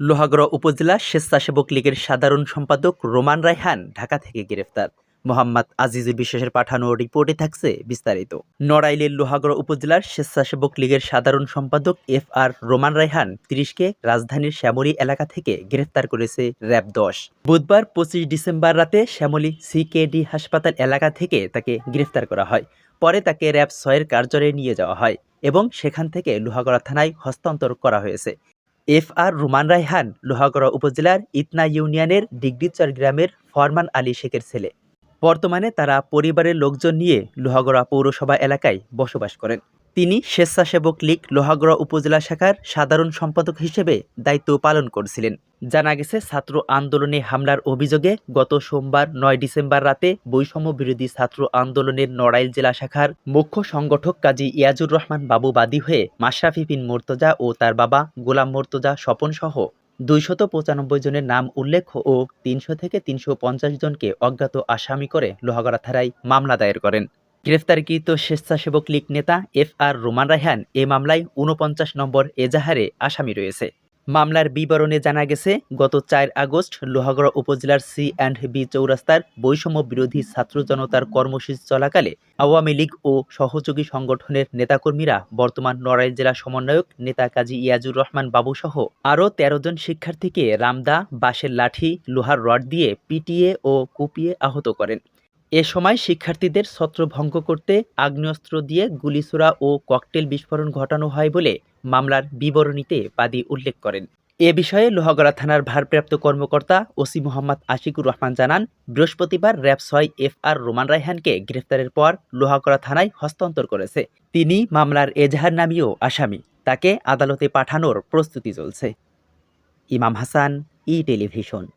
লোহাগড়া উপজেলা স্বেচ্ছাসেবক লীগের সাধারণ সম্পাদক রোমান রায়হান ঢাকা থেকে গ্রেফতার। মোহাম্মদ আজিজুল বিশ্বাসের পাঠানো রিপোর্টে থাকছে বিস্তারিত। নড়াইলের লোহাগড়া উপজেলার স্বেচ্ছাসেবক লীগের সাধারণ সম্পাদক এফ আর রোমান রায়হান তিরিশকে রাজধানীর শ্যামলী এলাকা থেকে গ্রেফতার করেছে র্যাব দশ। বুধবার পঁচিশ ডিসেম্বর রাতে শ্যামলী সিকেডি হাসপাতাল এলাকা থেকে তাকে গ্রেফতার করা হয়। পরে তাকে র্যাব ছয়ের কার্যালয়ে নিয়ে যাওয়া হয় এবং সেখান থেকে লোহাগড়া থানায় হস্তান্তর করা হয়েছে। এফ আর রুমান রায়হান লোহাগড়া উপজেলার ইতনা ইউনিয়নের ডিগ্রিচর গ্রামের ফরমান আলী শেখের ছেলে। বর্তমানে তারা পরিবারের লোকজন নিয়ে লোহাগড়া পৌরসভা এলাকায় বসবাস করেন। তিনি স্বেচ্ছাসেবক লীগ লোহাগড়া উপজেলা শাখার সাধারণ সম্পাদক হিসেবে দায়িত্ব পালন করছিলেন। জানা গেছে, ছাত্র আন্দোলনে হামলার অভিযোগে গত সোমবার, নয় ডিসেম্বর রাতে বৈষম্য বিরোধী ছাত্র আন্দোলনের নড়াইল জেলা শাখার মুখ্য সংগঠক কাজী ইয়াজুর রহমান বাবু বাদী হয়ে মাশরাফি বিন মোর্তজা ও তার বাবা গোলাম মোর্তজা স্বপন সহ দুইশত পঁচানব্বই জনের নাম উল্লেখ ও তিনশো থেকে তিনশো পঞ্চাশ জনকে অজ্ঞাত আসামি করে লোহাগড়া থানায় মামলা দায়ের করেন। গ্রেফতারকৃত স্বেচ্ছাসেবক লীগ নেতা এফ আর রোমান রায়হান এ মামলায় ঊনপঞ্চাশ নম্বর এজাহারে আসামি রয়েছে। মামলার বিবরণে জানা গেছে, গত চার আগস্ট লোহাগড়া উপজেলার সি অ্যান্ড বি চৌরাস্তার বৈষম্য বিরোধী ছাত্র জনতার কর্মসূচি চলাকালে আওয়ামী লীগ ও সহযোগী সংগঠনের নেতাকর্মীরা বর্তমান নড়াইল জেলা সমন্বয়ক নেতা কাজী ইয়াজুর রহমান বাবু সহ আরও তেরো জন শিক্ষার্থীকে রামদা, বাঁশের লাঠি, লোহার রড দিয়ে পিটিয়ে ও কুপিয়ে আহত করেন। এ সময় শিক্ষার্থীদের ছত্রভঙ্গ করতে আগ্নেয়াস্ত্র দিয়ে গুলিছোড়া ও ককটেল বিস্ফোরণ ঘটানো হয় বলে মামলার বিবরণীতে বাদী উল্লেখ করেন। এ বিষয়ে লোহাগড়া থানার ভারপ্রাপ্ত কর্মকর্তা ওসি মোহাম্মদ আশিকুর রহমান জানান, বৃহস্পতিবার র্যাব ছয় এফ আর রোমান রায়হানকে গ্রেফতারের পর লোহাগড়া থানায় হস্তান্তর করেছে। তিনি মামলার এজাহার নামীয় আসামি। তাকে আদালতে পাঠানোর প্রস্তুতি চলছে। ইমাম হাসান, ই টেলিভিশন।